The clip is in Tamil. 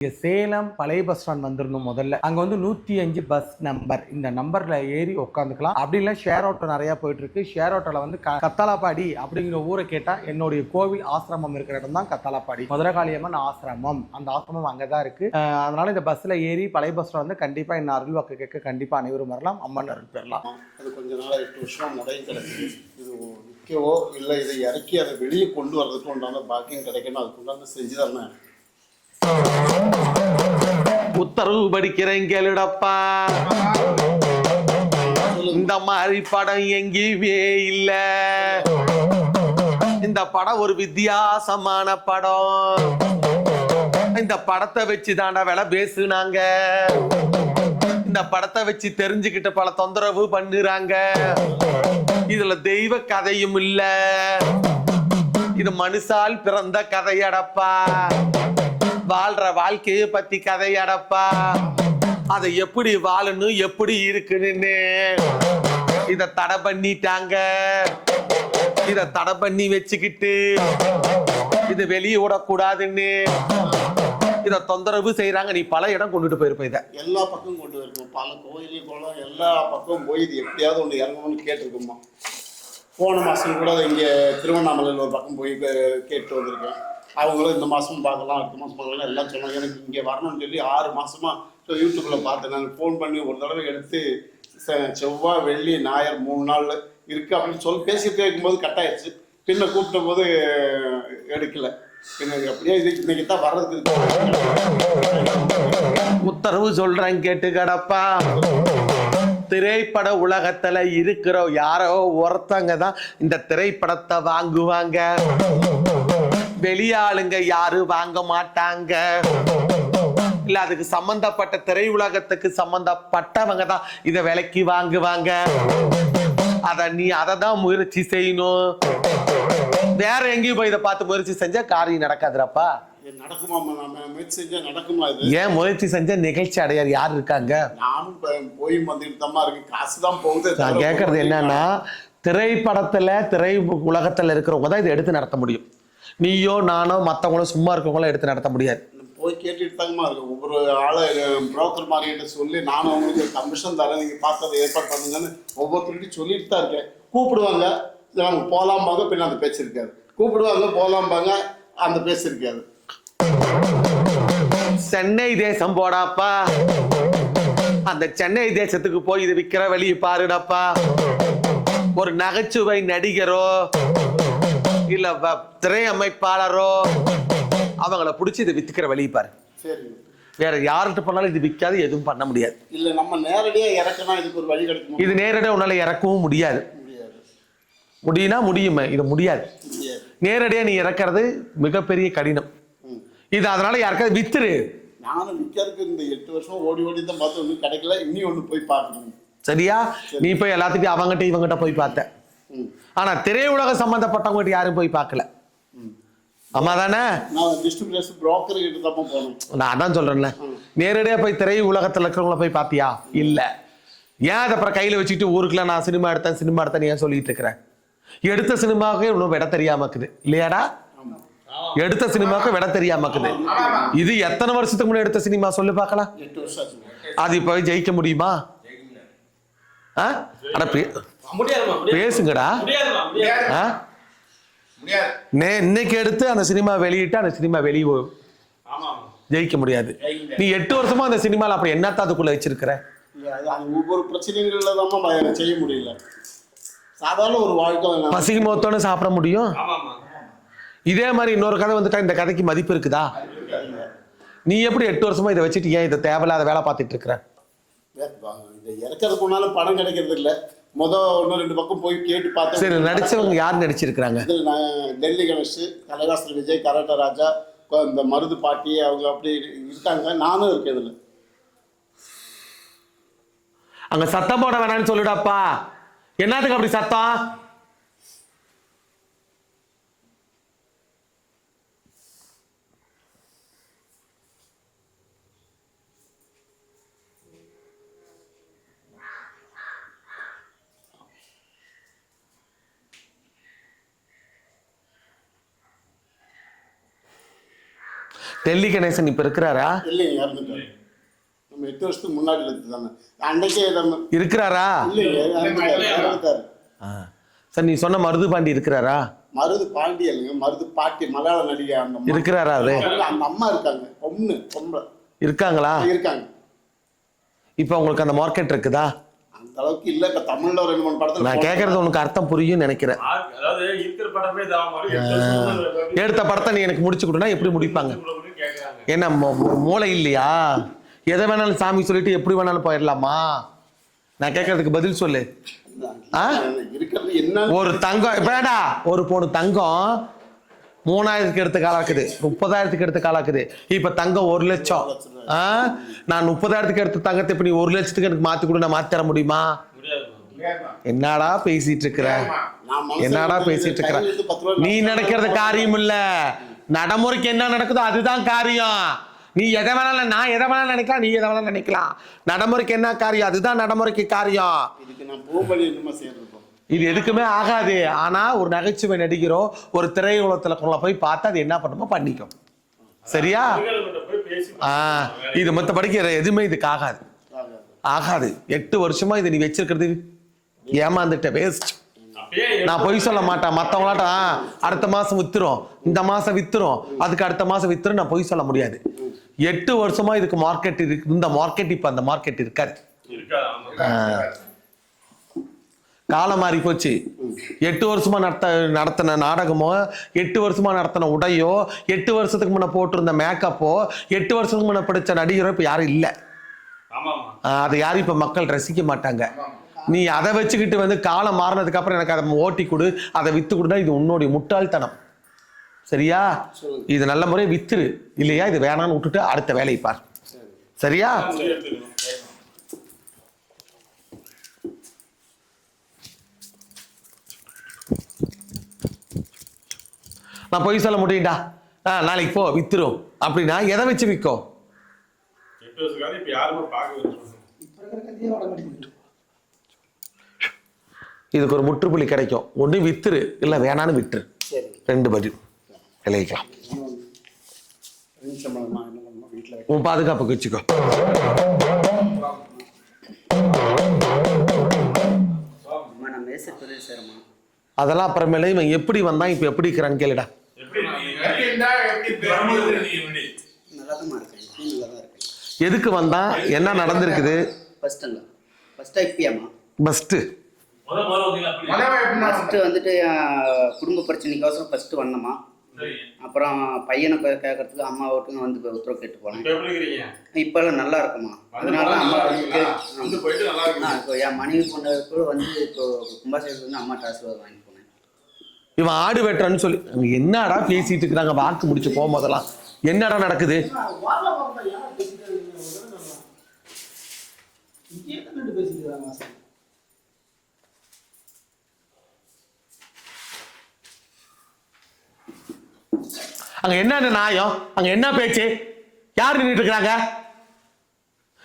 இங்கே சேலம் பழைய பஸ் ஸ்டாண்ட் வந்துடணும் முதல்ல. அங்கே வந்து நூற்றி அஞ்சு பஸ் நம்பர் இந்த நம்பரில் ஏறி உட்காந்துக்கலாம் அப்படி இல்லை ஷேர் ஆட்டோ நிறையா போயிட்டுருக்கு. ஷேர் ஆட்டோவில் வந்து க- கத்தாலாப்பாடி அப்படிங்கிற ஊரை கேட்டால் என்னுடைய கோவில் ஆசிரமம் இருக்கிற இடம் தான் கத்தாலாப்பாடி. முதலகாளியம்மன் ஆசிரமம். அந்த ஆசிரமம் அங்கே தான் இருக்குது அதனால் இந்த பஸ்ஸில் ஏறி பழைய பஸ் ஸ்டாண்ட் வந்து கண்டிப்பாக என்ன அருள்வாக்கு கேட்க கண்டிப்பாக அனைவரும் வரலாம். அம்மன் அருள் பெறலாம். அது கொஞ்ச நாள் எட்டு வருஷம் முடையும் கிடக்குது இது விற்கவோ இல்லை இதை இறக்கி அதை வெளியே கொண்டு வர்றதுக்கு உண்டான பாக்கியம் கிடைக்கணும் அதுக்கு உண்டான செஞ்சு தானே உத்தரவு படிக்கிறேன் கேளுடப்பா. இந்த மாதிரி படம் எங்கேயுமே இல்ல. இந்த படம் ஒரு வித்தியாசமான படம். இந்த படத்தை வச்சு தாண்டா வேலை பேசுனாங்க. இந்த படத்தை வச்சு தெரிஞ்சுக்கிட்டு பல தொந்தரவு பண்ணுறாங்க. இதுல தெய்வ கதையும் இல்ல. இது மனுஷால் பிறந்த கதையடப்பா. வாழ்ற வாழ்க்கையை பத்தி கதையடப்பா. அதை எப்படி வாழணும் எப்படி இருக்குன்னு இத தடை பண்ணிட்டாங்க. இத தடை பண்ணி வச்சுக்கிட்டு இத வெளியே விடக்கூடாதுன்னு. இத தொந்தரவு செய்யறாங்க நீ பல இடம் கொண்டுட்டு போயிருப்ப இத. எல்லா பக்கமும் கொண்டு வரணும் பல கோயில் குளம் எல்லா பக்கமும் போய் இது எப்படியாவது ஒன்று இறங்கணும்னு கேட்டிருக்கோமா போன மாதம் கூட இங்கே திருவண்ணாமலையில் ஒரு பக்கம் போய் கேட்டு வந்திருக்கேன். அவங்களும் இந்த மாதமும் பார்க்கலாம் அடுத்த மாதம் பார்க்கலாம் எல்லாம் சொன்னாங்க. எனக்கு இங்கே வரணும்னு சொல்லி ஆறு மாதமாக யூடியூப்பில் பார்த்தேன். நான் ஃபோன் பண்ணி ஒரு தடவை எடுத்து செ- செவ்வாய் வெள்ளி ஞாயிறு மூணு நாள் இருக்குது அப்படின்னு சொல்லி பேசிட்டு இருக்கும்போது கட் ஆயிடுச்சு பின்ன கூப்பிட்ட போது எடுக்கலை. பின்ன அப்படியே இது இன்னைக்கு தான் வர்றதுக்கு உத்தரவு சொல்றேன் கேட்டு கடப்பா திரைப்பட உலகத்துல இருக்கிற யாரோ ஒருத்தங்க தான் இந்த திரைப்படத்தை வாங்குவாங்க. வெளியாளுங்க யாரும் வாங்க மாட்டாங்க. இல்ல அதுக்கு சம்பந்தப்பட்ட திரை உலகத்துக்கு சம்பந்தப்பட்டவங்க தான் இதை விலைக்கு வாங்குவாங்க. அத நீ அதை தான் முயற்சி செய்யணும். வேற எங்கேயும் போய் இதை பார்த்து முயற்சி செஞ்சா காரியம் இது? ஏன் முயற்சி செஞ்ச நிகழ்ச்சி அடையார் யார் இருக்காங்க? நான் கேட்கறது என்னன்னா திரைப்படத்துல திரை உலகத்துல இருக்கிறவங்க தான் இதை எடுத்து நடத்த முடியும். நீயோ நானோ மத்தவங்களோ சும்மா இருக்கவங்களோ எடுத்து நடத்த முடியாது. போய் கேட்டுட்டு தாங்கம்மா இருக்கு ஒவ்வொரு ஆளை புரோக்கர் மாதிரிகிட்ட சொல்லி நானும் அவங்களுக்கு கமிஷன் தரேன் நீங்க பார்த்து ஏற்பாடு பண்ணுங்கன்னு ஒவ்வொருத்தருக்கிட்டையும் சொல்லிட்டு தான் இருக்கேன். கூப்பிடுவாங்க நம்ம போலாம்பாங்க பின்ன அந்த பேச்சு இருக்காது கூப்பிடுவாங்க போலாம்பாங்க அந்த பேச்சு இருக்காது சென்னை தேசம் போடாப்பா. அந்த சென்னை தேசத்துக்கு போய் இது விக்கிற வழியை பாருடாப்பா ஒரு நகைச்சுவை நடிகரோ இல்ல வ- திரை அமைப்பாளரோ அவங்கள பிடிச்சி இதை வித்துக்கிற வழியை பாரு. வேற யார்கிட்ட பண்ணாலும் இது விற்காது எதுவும் பண்ண முடியாது. இல்ல நம்ம நேரடியா இறக்கினா இதுக்கு ஒரு வழி கிடைக்குமா? இது நேரடியாக உன்னால இறக்கவும் முடியாது. முடியும்னா முடியுமே இது முடியாது. நேரடியாக நீ இறக்கிறது மிகப்பெரிய கடினம். இது அதனால யாருக்காவது வித்துரு. நானும் விற்கிறதுக்கு இந்த எட்டு வருஷம் ஓடி ஓடி தான் பார்த்து ஒன்றும் கிடைக்கல. இன்னி ஒன்று போய் பார்க்கணும். சரியா? நீ போய் எல்லாத்துட்டையும் அவங்ககிட்ட இவங்ககிட்ட போய் பார்த்த. ம் ஆனா திரையுலக சம்பந்தப்பட்டவங்ககிட்ட யாரும் போய் பார்க்கல. ஆமா தானே? நான் அதான் சொல்றேன்ல. நேரடியா போய் திரை உலகத்துல இருக்கிறவங்கள போய் பாத்தியா இல்ல. ஏன் அதை அப்புறம் கையில வச்சுக்கிட்டு ஊருக்குள்ள நான் சினிமா எடுத்தேன் சினிமா எடுத்தேன் ஏன் சொல்லிட்டு இருக்கிறேன் எடுத்த சினிமாவுக்கு இன்னும் விட தெரியாம இருக்குது. இல்லையாடா? எடுத்த சினிமாவுக்கு விட தெரியாம இருக்குது. இது எத்தனை வருஷத்துக்கு முன்னாடி எடுத்த சினிமா சொல்லு பார்க்கலாம். அது இப்போ ஜெயிக்க முடியுமா? ஆ? அட பேசுங்கடா. நே இன்னைக்கு எடுத்து அந்த சினிமா வெளியிட்டு அந்த சினிமா வெளியே ஜெயிக்க முடியாது. நீ எட்டு வருஷமா அந்த சினிமால அப்படி என்னத்த அதுக்குள்ள வச்சிருக்கிற? ஒவ்வொரு பிரச்சனைகள்ல தான் செய்ய முடியல. சாதாரண ஒரு வாழ்க்கை பசிக்கு மொத்தோன்னு சாப்பிட முடியும்? ஆமாமா இதே மாதிரி இன்னொரு கதை வந்துட்டா இந்த கதைக்கு மதிப்பு இருக்குதா? நீ எப்படி எட்டு வருஷமா இதை வச்சுட்டு ஏன் இதை தேவையில்லாத வேலை பார்த்துட்டு இருக்கிற? இதை இறக்கிறதுக்கு முன்னால படம் கிடைக்கிறது இல்ல. முத ஒன்று ரெண்டு பக்கம் போய் கேட்டு பார்த்தேன். சரி நடிச்சவங்க யார் நடிச்சிருக்கிறாங்க? டெல்லி கணேஷ் கலைவாசல் விஜய் கராட்டா ராஜா இந்த மருது பாட்டி அவங்க அப்படி இருக்காங்க. நானும் இருக்கேன் இதில். அங்க சத்தம் போட வேணாம்னு சொல்லுடாப்பா என்னத்துக்கு அப்படி சத்தம்? டெல்லி கணேசன் இப்ப இருக்கிறாரா? இல்லைங்க இறந்துட்டாரு. நம்ம எட்டு வருஷத்துக்கு முன்னாடி எடுத்து தானே அன்னைக்கே நம்ம இருக்கிறாரா? இல்லைங்க இறந்துட்டாரு. சார் நீ சொன்ன மருது பாண்டி இருக்கிறாரா? மருது பாண்டி இல்லைங்க மருது பாட்டி மலையாள நடிகை அந்த அம்மா. இருக்கிறாரா அவரு அந்த அம்மா இருக்காங்க பொண்ணு பொம்பளை. இருக்காங்களா? இருக்காங்க. இப்போ உங்களுக்கு அந்த மார்க்கெட் இருக்குதா? அந்த அளவுக்கு இல்ல இப்ப தமிழ்ல ஒரு ரெண்டு மூணு படத்துல நான் கேட்கறது உனக்கு அர்த்தம் புரியும் நினைக்கிறேன். எடுத்த படத்தை நீ எனக்கு முடிச்சு கொடுனா எப்படி முடிப்பாங்க? என்ன மூ- மூ- மூளை இல்லையா? எதை வேணாலும் சாமி சொல்லிட்டு எப்படி வேணாலும் போயிடலாமா? நான் கேட்கறதுக்கு பதில் சொல்லு. ஒரு தங்கம் இப்படா ஒரு பொண்ணு தங்கம் மூணாயிரத்துக்கு எடுத்த காலம் இருக்குது. முப்பதாயிரத்துக்கு எடுத்த காலம் இருக்குது. இப்ப தங்கம் ஒரு லட்சம். நான் முப்பதாயிரத்துக்கு எடுத்த தங்கத்தை இப்ப நீ ஒரு லட்சத்துக்கு எனக்கு மாத்தி கொடு நான் மாத்தி தர முடியுமா? என்னடா பேசிட்டு இருக்கிற? என்னடா பேசிட்டு இருக்கிற? நீ நினைக்கிறது காரியம் இல்ல நடைமுறைக்கு என்ன நடக்குதோ அதுதான் காரியம். நீ எதை வேணாலும் நான் எதை வேணாலும் நினைக்கலாம் நீ எதை வேணாலும் நினைக்கலாம். நடைமுறைக்கு என்ன காரியம்? அதுதான் நடைமுறைக்கு காரியம். இது எதுக்குமே ஆகாது. ஆனா ஒரு நகைச்சுவை நடிகரோ ஒரு திரையுலகத்துல கொள்ள போய் பார்த்து அது என்ன பண்ணுமோ பண்ணிக்கும். சரியா? ஆ இது மற்றபடிக்கு எதுவுமே இதுக்கு ஆகாது. ஆகாது. எட்டு வருஷமா இதை நீ வச்சிருக்கிறது? ஏமாந்துட்ட வேஸ்ட் நான் பொய் சொல்ல மாட்டேன். மற்றவங்களாட்ட அடுத்த மாசம் வித்துரும். இந்த மாசம் வித்துரும். அதுக்கு அடுத்த மாசம் வித்துரும். நான் பொய் சொல்ல முடியாது. எட்டு வருஷமா இதுக்கு மார்க்கெட் இருக்கு. இந்த மார்க்கெட் இப்ப அந்த மார்க்கெட் இருக்காது. காலம் மாறி போச்சு. எட்டு வருஷமா நடத்த நடத்தின நாடகமோ எட்டு வருஷமா நடத்தின உடையோ எட்டு வருஷத்துக்கு முன்ன போட்டிருந்த மேக்கப்போ எட்டு வருஷத்துக்கு முன்ன படிச்ச நடிகரோ இப்ப யாரும் இல்லை. அதை யாரும் இப்ப மக்கள் ரசிக்க மாட்டாங்க. நீ அதை வச்சுக்கிட்டு வந்து காலம் மாறினதுக்கு அப்புறம் எனக்கு அதை ஓட்டி கொடு அதை வித்து கொடுனா இது உன்னுடைய முட்டாள்தனம். சரியா? இது நல்ல முறை வித்துரு. இல்லையா? இது வேணாம்னு விட்டுட்டு அடுத்த வேலையை பார். சரியா? நான் பொய் சொல்ல முடியும்டா. ஆ நாளைக்கு போ வித்துரும் அப்படின்னா எதை வச்சு விற்கும் எட்டு வருஷத்துக்காக இப்ப யாருமே பார்க்க வருவாங்க இதுக்கு ஒரு முற்றுப்புள்ளி கிடைக்கும். ஒன்று வித்துரு இல்லை வேணான்னு விட்டுரு. சரி ரெண்டு பதில். விளைவிக்கலாம். உன் பாதுகாப்புக்கு வச்சுக்கோ அதெல்லாம் அப்புறமேலே இவன் எப்படி வந்தான் இப்போ எப்படி இருக்கிறான்னு கேளுடா. எதுக்கு வந்தான்? என்ன நடந்திருக்குது? பஸ்ட்டு ஃபஸ்ட்டு வந்துட்டு குடும்ப பிரச்சனைக்கோசரம் ஃபஸ்ட்டு வந்தம்மா. சரி. அப்புறம் பையனை கேட்கறதுக்கு அம்மா வீட்டுங்க வந்து இப்ப உத்தரவு கேட்டு போனேன்? இப்போல்லாம் நல்லா இருக்குமா அதனால தான் அம்மா வந்து. இப்போ என் மனைவி கொண்ட கூட வந்து இப்போ கும்பாசேரத்துக்கு வந்து அம்மாட்ட ஆசீர்வாதம் வாங்கி போனேன். இவன் ஆடு வெட்டுறான்னு சொல்லி என்னடா பேசிட்டு இருக்கிறாங்க வாக்கு முடிச்சு போகும்போதெல்லாம் என்னடா நடக்குது? அங்க என்ன நியாயம் அங்க என்ன பேச்சு? யார் நின்றுட்டு இருக்கிறாங்க